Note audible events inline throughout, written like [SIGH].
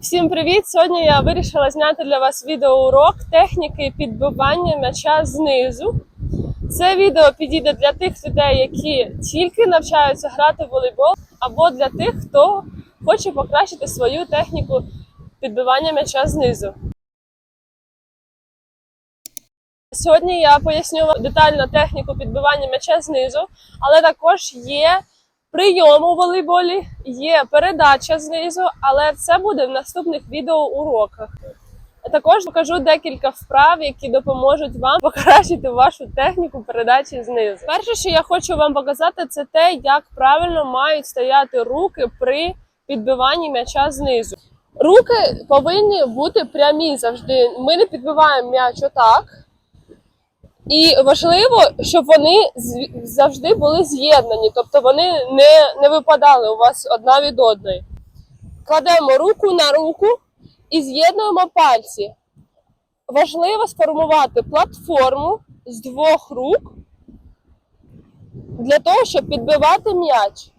Всім привіт! Сьогодні я вирішила зняти для вас відеоурок техніки підбивання м'яча знизу. Це відео підійде для тих людей, які тільки навчаються грати в волейбол, або для тих, хто хоче покращити свою техніку підбивання м'яча знизу. Сьогодні я поясню вам детально техніку підбивання м'яча знизу, але також є прийом у волейболі, є передача знизу, але це буде в наступних відеоуроках. Також покажу декілька вправ, які допоможуть вам покращити вашу техніку передачі знизу. Перше, що я хочу вам показати, це те, як правильно мають стояти руки при підбиванні м'яча знизу. Руки повинні бути прямі завжди. Ми не підбиваємо м'яч отак. І важливо, щоб вони завжди були з'єднані, тобто вони не, не випадали у вас одна від одної. Кладемо руку на руку і з'єднуємо пальці. Важливо сформувати платформу з двох рук для того, щоб підбивати м'яч.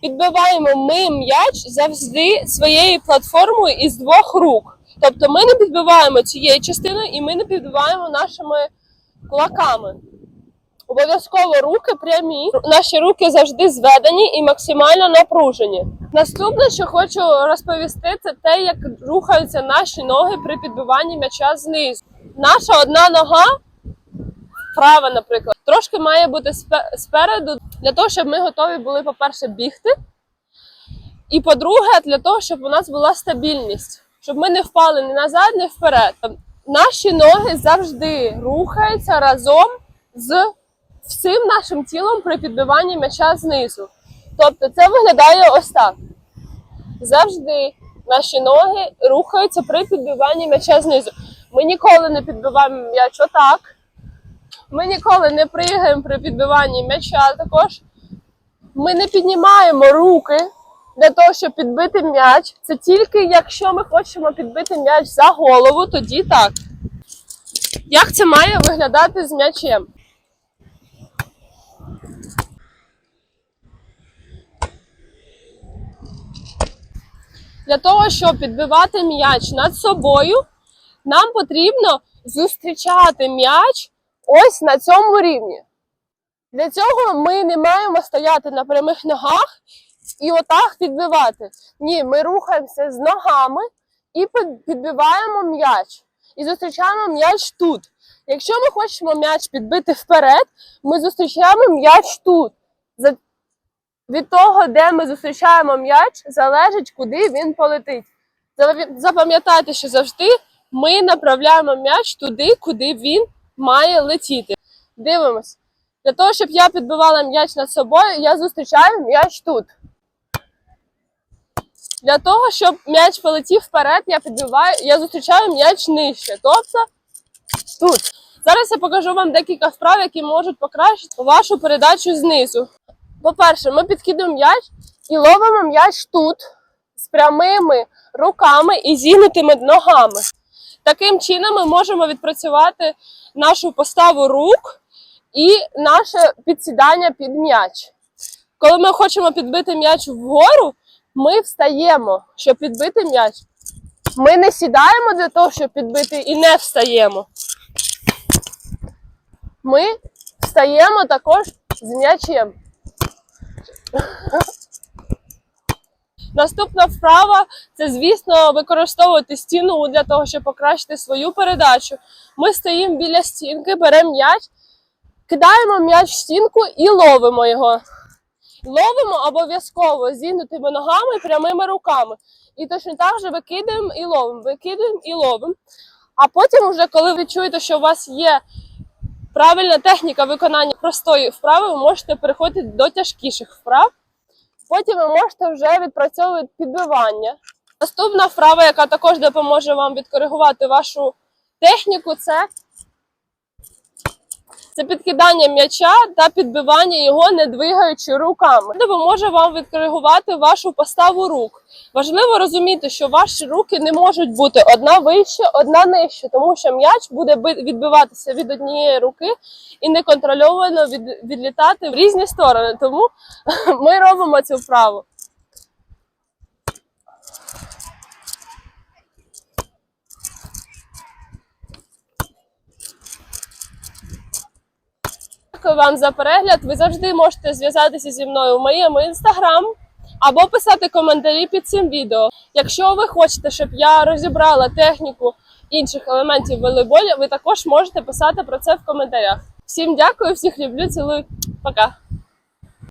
Підбиваємо ми м'яч завжди своєю платформою із двох рук. Тобто ми не підбиваємо цією частиною і ми не підбиваємо нашими кулаками. Обов'язково руки прямі. Наші руки завжди зведені і максимально напружені. Наступне, що хочу розповісти, це те, як рухаються наші ноги при підбиванні м'яча знизу. Наша одна нога, права, наприклад, трошки має бути спереду для того, щоб ми готові були, по-перше, бігти. І по-друге, для того, щоб у нас була стабільність, щоб ми не впали ні назад, ні вперед. Наші ноги завжди рухаються разом з всім нашим тілом при підбиванні м'яча знизу. Тобто це виглядає ось так. Завжди наші ноги рухаються при підбиванні м'яча знизу. Ми ніколи не підбиваємо м'яч отак. Ми ніколи не пригаємо при підбиванні м'яча також. Ми не піднімаємо руки для того, щоб підбити м'яч. Це тільки якщо ми хочемо підбити м'яч за голову, тоді так. Як це має виглядати з м'ячем? Для того, щоб підбивати м'яч над собою, нам потрібно зустрічати м'яч ось на цьому рівні. Для цього ми не маємо стояти на прямих ногах і отак підбивати. Ні, ми рухаємося з ногами і підбиваємо м'яч. І зустрічаємо м'яч тут. Якщо ми хочемо м'яч підбити вперед, ми зустрічаємо м'яч тут. Від того, де ми зустрічаємо м'яч, залежить, куди він полетить. Запам'ятайте, що завжди ми направляємо м'яч туди, куди він має летіти. Дивимось. Для того, щоб я підбивала м'яч над собою, я зустрічаю м'яч тут. Для того, щоб м'яч полетів вперед, я підбиваю, я зустрічаю м'яч нижче, тобто тут. Зараз я покажу вам декілька вправ, які можуть покращити вашу передачу знизу. По-перше, ми підкидуємо м'яч і ловимо м'яч тут з прямими руками і зігнутими ногами. Таким чином ми можемо відпрацювати нашу поставу рук і наше підсідання під м'яч. Коли ми хочемо підбити м'яч вгору, ми встаємо, щоб підбити м'яч. Ми не сідаємо для того, щоб підбити, і не встаємо. Ми встаємо також з м'ячем. [LAUGHS] Наступна вправа це, звісно, використовувати стіну для того, щоб покращити свою передачу. Ми стоїмо біля стінки, беремо м'яч, кидаємо м'яч в стінку і ловимо його. Ловимо обов'язково зігнутими ногами, прямими руками. І точно так же викидаємо і ловимо, викидаємо і ловимо. А потім, вже коли ви чуєте, що у вас є правильна техніка виконання простої вправи, ви можете переходити до тяжкіших вправ. Потім ви можете вже відпрацьовувати підбивання. Наступна вправа, яка також допоможе вам відкоригувати вашу техніку, це, це підкидання м'яча та підбивання його, не двигаючи руками. Допоможе вам відкоригувати вашу поставу рук. Важливо розуміти, що ваші руки не можуть бути одна вище, одна нижче, тому що м'яч буде відбиватися від однієї руки і неконтрольовано від, відлітати в різні сторони. Тому [LAUGHS] ми робимо цю вправу. Дякую вам за перегляд. Ви завжди можете зв'язатися зі мною в моєму інстаграм або писати коментарі під цим відео. Якщо ви хочете, щоб я розібрала техніку інших елементів волейболі, ви також можете писати про це в коментарях. Всім дякую, всіх люблю, цілую. Пока.